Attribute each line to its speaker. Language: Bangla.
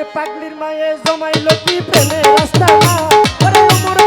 Speaker 1: ওরে পাগলির মায়ে জমাইল কি প্রেমে রাস্তা? ওরে উমর